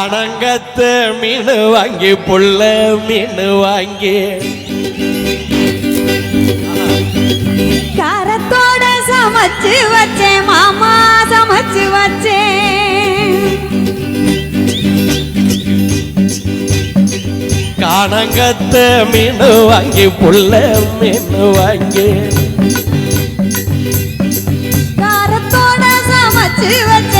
ஆனங்கத்து மீன் வாங்கி புள்ள மீன் வாங்கி. காரத்தோட சமைச்சு வச்சேன் மாமா சமைச்சு வச்சேன். காணங்கத்து மீன் வாங்கி புள்ள மீன் வாங்கி. காரத்தோட சமைச்சு வச்சேன்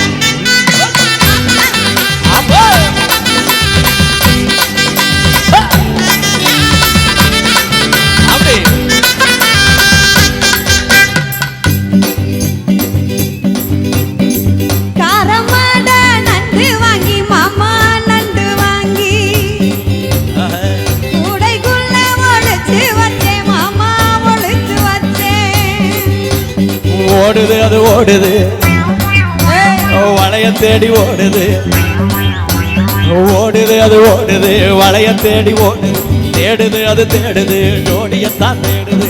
ஓடுது அது ஓடுது. வளைய தேடி ஓடுது. ஓடுது அது ஓடுது. வளைய தேடி ஓடுது. தேடுது அது தேடுது. ஜோடியத்தான் தேடுது.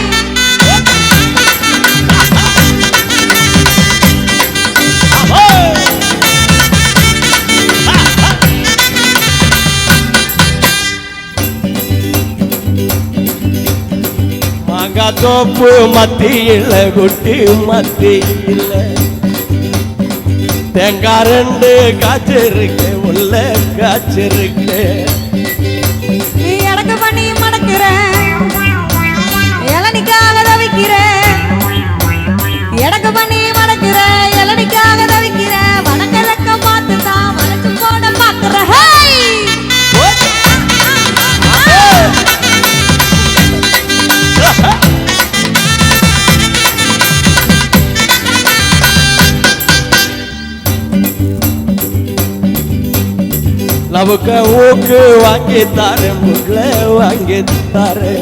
மாங்கா தோப்பு மத்தியில் குட்டி மத்தியில். தேங்காய் ரெண்டு காய்ச்சிருக்கு உள்ள காய்ச்சிருக்கு. இடக்கு பண்ணி மடக்கிறேன். இளநிக்காக தவிக்கிறேன். இடக்கு பண்ணி நமக்கு ஊக்கு வாங்கி தாரு முள்ள வாங்கி தாரு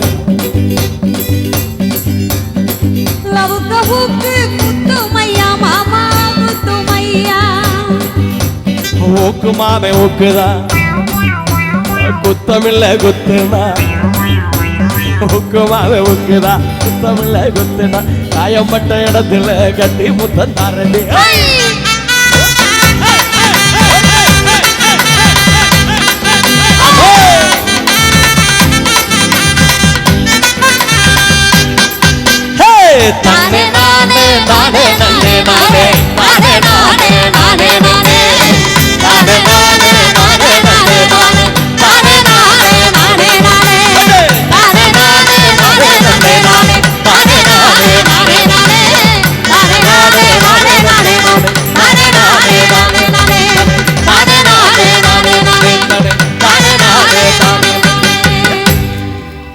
நமக்கு ஊக்கு குத்துமையா மாமா குத்துமையா ஊக்கு மாமே ஊக்குதான் குத்தமில்ல குத்துனா ஊக்குமாவே ஊக்குதா குத்தமில்ல குத்துனா காயப்பட்ட இடத்துல கட்டி முத்தம் தாரண்டி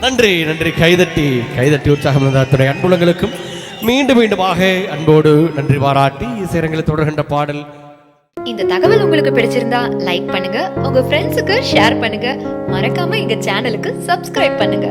நன்றி நன்றி. கைதட்டி கைதட்டி உற்சாகம் துறை அன்புலங்களுக்கும் மீண்டும் மீண்டுமாக அன்போடு நன்றி பாராட்டி இசைரங்களை தொடர்கின்ற பாடல். இந்த தகவல் உங்களுக்கு பிடிச்சிருந்தா லைக் பண்ணுங்க உங்க ஃப்ரெண்ட்ஸுக்கு ஷேர் பண்ணுங்க. மறக்காம எங்க சேனலுக்கு சப்ஸ்கிரைப் பண்ணுங்க.